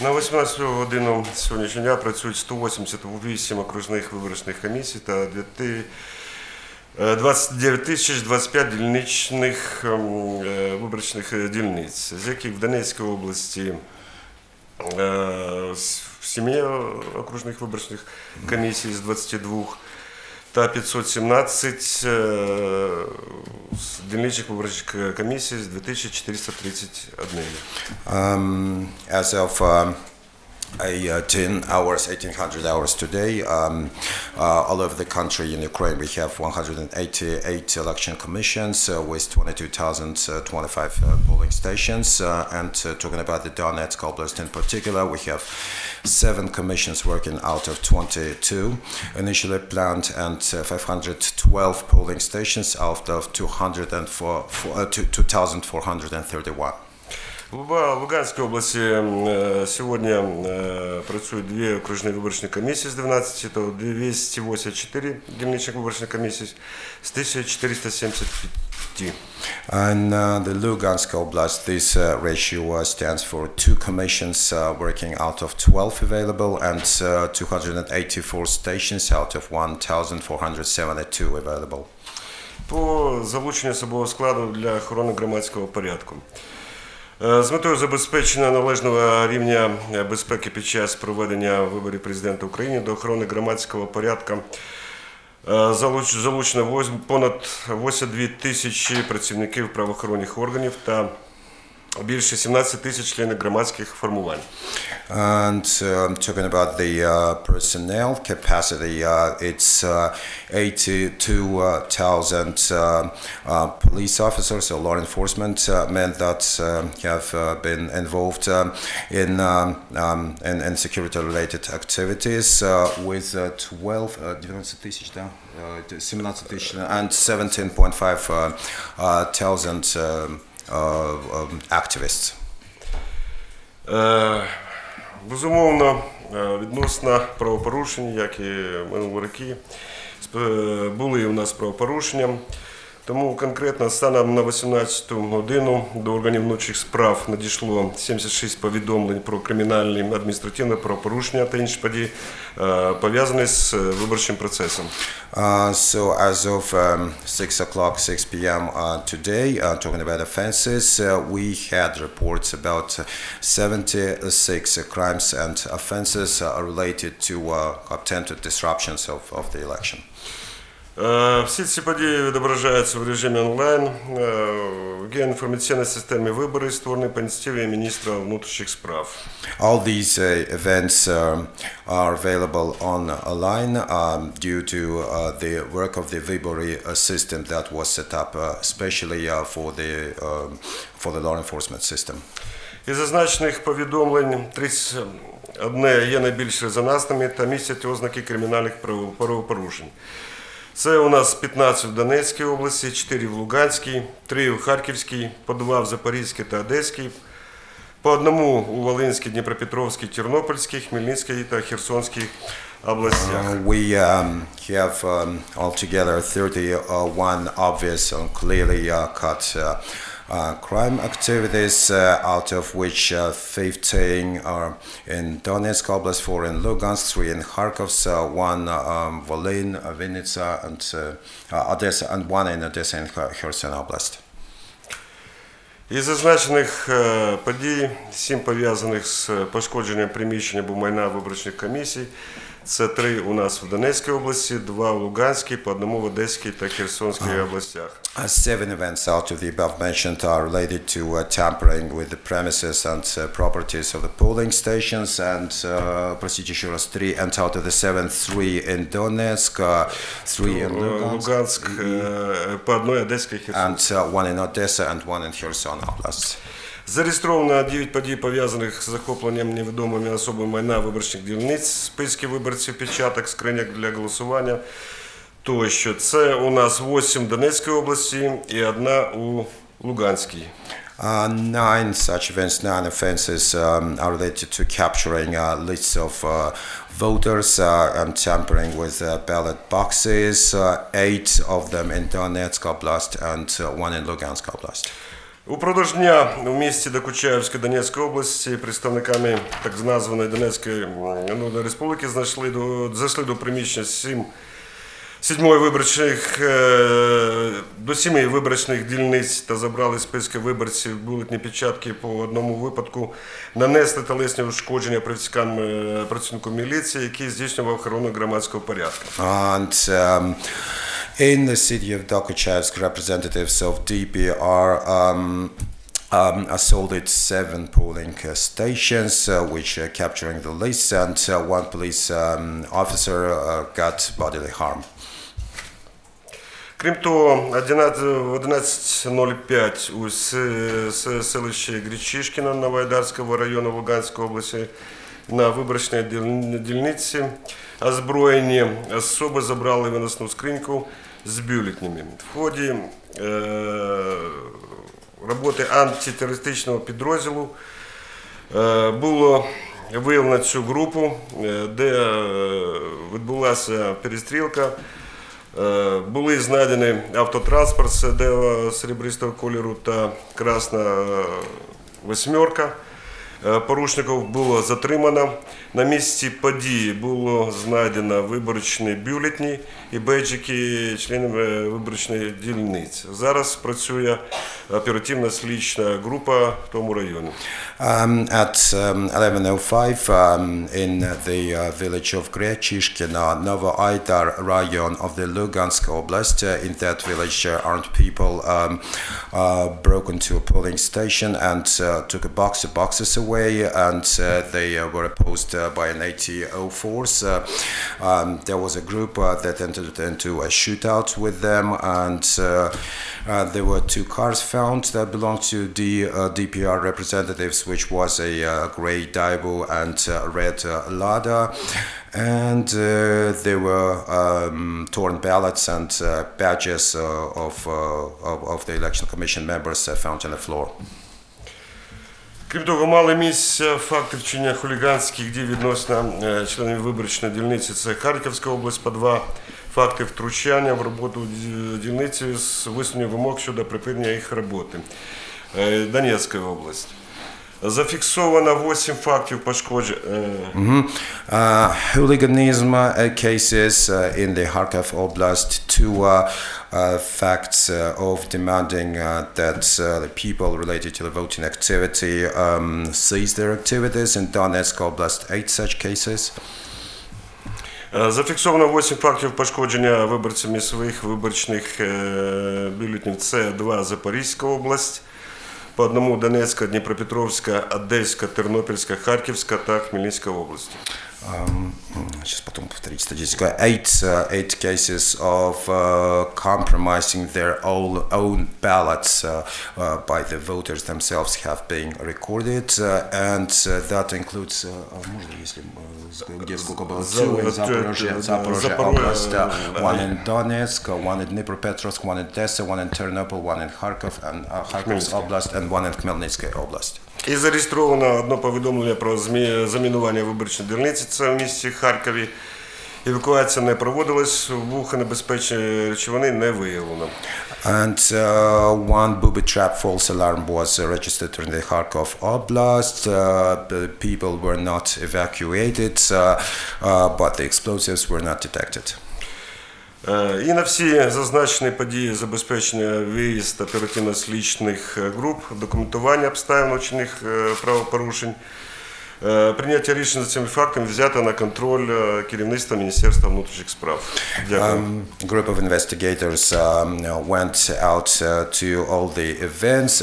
На 18 годину сьогоднішнього дня працюють 188 окружних виборчних комісій та 9 е, 29 тисяч 25 дільничних ем, е, виборчних дільниць, з яких в Донецькій області е, сім'я окружних виборчних комісій з 22 та 517 е, дільничних виборчих комісій з 2431. Um, as of um, a, uh, 10 hours, 1800 hours today, um, uh, all over the country in Ukraine, we have 188 election commissions uh, with 22,025 uh, polling stations. Uh, and uh, talking about the Donetsk Oblast in particular, we have seven commissions working out of 22 initially planned and uh, 512 polling stations out of 204, uh, 2,431. В Луганській області сьогодні працюють дві окружні виборчі комісії з 12, то 284 дільничних виборчих комісій з 1475. In uh, the Lugansk Oblast, this uh, ratio uh, stands for two commissions uh, working out of 12 available and uh, 284 stations out of 1,472 available. по залученню особового складу для охорони громадського порядку. Е, З метою забезпечення належного рівня е, безпеки під час проведення виборів президента України до охорони громадського порядку е, залуч- залучено понад 82 тисячі працівників правоохоронних органів та більше 17 тисяч членів громадських формувань. And um, talking about the uh, personnel capacity, uh, it's uh, 82,000 uh, uh, police officers or law enforcement uh, men that um, have uh, been involved um, in, um, um, in, in security-related activities uh, with uh, 12, uh, 12 тысяч, да? Uh, 17 тысяч, and 17.5 uh, uh, thousand um, uh, um, activists. Е, Безумовно, е, відносно правопорушень, як і минулі роки, були у нас правопорушення. Тому конкретно станом на 18 годину до органів внутрішніх справ надійшло 76 повідомлень про кримінальні адміністративне правопорушення та інші події, е, пов'язані з е, виборчим процесом. Uh, so as of um, 6 o'clock, 6 p.m. Uh, today, uh, talking about offenses, uh, we had reports about uh, 76 crimes and offenses uh, related to uh, attempted disruptions of, of the election. Е, Всі ці події відображаються в режимі онлайн е, в геоінформаційній системі вибори, створений по ініціативі міністра внутрішніх справ. All these uh, events um, are available online um, due to uh, the work of the Vibori uh, system that was set up uh, especially uh, for the um, for the law enforcement system. Із зазначених повідомлень 31 є найбільш резонансними та містять ознаки кримінальних правопорушень. Це у нас 15 в Донецькій області, 4 в Луганській, 3 в Харківській, по 2 в Запорізькій та Одеській, по одному у Волинській, Дніпропетровській, Тернопільській, Хмельницькій та Херсонській областях. Uh, we um, have um, altogether 31 obvious and clearly uh, cut uh, uh, crime activities, uh, out of which uh, 15 are in Donetsk Oblast, 4 in Lugansk, 3 in Kharkov, uh, 1 um, Volyn, uh, Vinnytsia, and uh, uh, Odessa, and 1 in Odessa and Kher- Kherson Oblast. Із зазначених е, подій, сім пов'язаних з пошкодженням приміщення або майна виборчих комісій. Це три у нас в Донецькій області, два в Луганській, по одному в Одеській та Херсонській областях. Uh, seven events out of the above mentioned are related to uh, tampering with the premises and uh, properties of the polling stations. And uh, простите еще раз, three, and out of the seven, three in Donetsk, uh, three in Е, Lugansk, Луганськ, е, по одній Одеській і Херсонській. and uh, one in Odessa and one in Kherson Oblast. Зареєстровано 9 подій, пов'язаних з захопленням невідомими особами майна виборчих дільниць, списків виборців, печаток, скриньок для голосування тощо. Це у нас 8 в Донецькій області і одна у Луганській. Uh, nine such events, nine offenses um, are related to capturing uh, lists of uh, voters uh, and tampering with uh, ballot boxes. Uh, eight of them in Donetsk Oblast and uh, one in Lugansk Oblast. Упродовж дня у місті Докучаївської Донецької області представниками так званої Донецької Народної Республіки знайшли до, зайшли до приміщення сім, сідьмої виборчих, е, до сіми виборчних дільниць та забрали списки виборців, бюлетні печатки по одному випадку, нанесли телесні ушкодження працівникам, е, працівнику міліції, який здійснював охорону громадського порядку. And um, in the city of Dokuchevsk, representatives of DPR um, um, assaulted seven polling uh, stations, uh, which are capturing the list, and uh, one police um, officer uh, got bodily harm. Крім того, 11 в 11.05 у с- с- селищі Гречишкіна Новоайдарського району Луганської області на виборчній дільниці озброєні особи забрали виносну скриньку з бюлетнями. В ході е, роботи антитерористичного підрозділу Е, було виявлено цю групу, е, де відбулася перестрілка. Були знайдені автотранспорт серебристого кольору та красна восьмерка. Е, Порушників було затримано. На місці події було знайдено виборчні бюлетні і бейджики членів е, виборчої дільниці. Зараз працює оперативна слідча група в тому районі. Um, at um, 11.05 um, in the uh, village of Grechishkina, Novoaidar rayon of the Lugansk Oblast, uh, in that village uh, armed people um, uh, broke into a polling station and uh, took a box of boxes away and uh, they uh, were opposed uh, by an ATO force. Um, there was a group that entered into a shootout with them and there were two cars found that belonged to the DPR representatives, which was a gray Daibu and uh, red Lada. And uh, there were um, torn ballots and uh, badges uh, of, of, of the election commission members found on the floor. Крім того, мали місце факти вчинення хуліганських дій відносно е, членів виборчої дільниці. Це Харківська область по два факти втручання в роботу ді- дільниці з висунення вимог щодо припинення їх роботи. Е, Донецька область. Зафіксовано 8 фактів пошкоджень. Uh, hooliganism uh, cases uh, in the Kharkiv Oblast, two uh, uh, facts uh, of demanding uh, that uh, the people related to the voting activity um, cease their activities. In Donetsk Oblast, eight such cases. Е, Зафіксовано 8 фактів пошкодження виборцями своїх виборчних е, бюлетнів. Це два Запорізька область, по одному Донецька, Дніпропетровська, Одеська, Тернопільська, Харківська та Хмельницька області. Um, сейчас потом повторить статистику. Eight, uh, eight cases of uh, compromising their own, own ballots uh, uh, by the voters themselves have been recorded, uh, and uh, that includes, uh, а можно, если uh, с- где сколько было, За- two in вот, Zaporozhye, э, Zaporozhye Запорожье, Oblast, uh, э, one э, in Donetsk, uh, one in Dnipropetrovsk, one in Odessa, one in Ternopil, one in Kharkov, and uh, Kharkiv's Khmelnytskyi. Oblast, and one in Khmelnytsky Oblast. І зареєстровано одне повідомлення про замінування виборчої дільниці. Це в місті Харкові. Евакуація не проводилась, вибухонебезпечні речовини не виявлено. And uh, one booby trap false alarm was uh, registered in the Kharkov Oblast. Uh, people were not evacuated, uh, uh, but the explosives were not detected. Е, І на всі зазначені події забезпечення виїзд оперативно-слідчних е, груп, документування обставин вчинених е, правопорушень, прийняття рішень за цими фактами взято на контроль керівництва Міністерства внутрішніх справ. Дякую. Um, group of investigators um, went out uh, to all the events.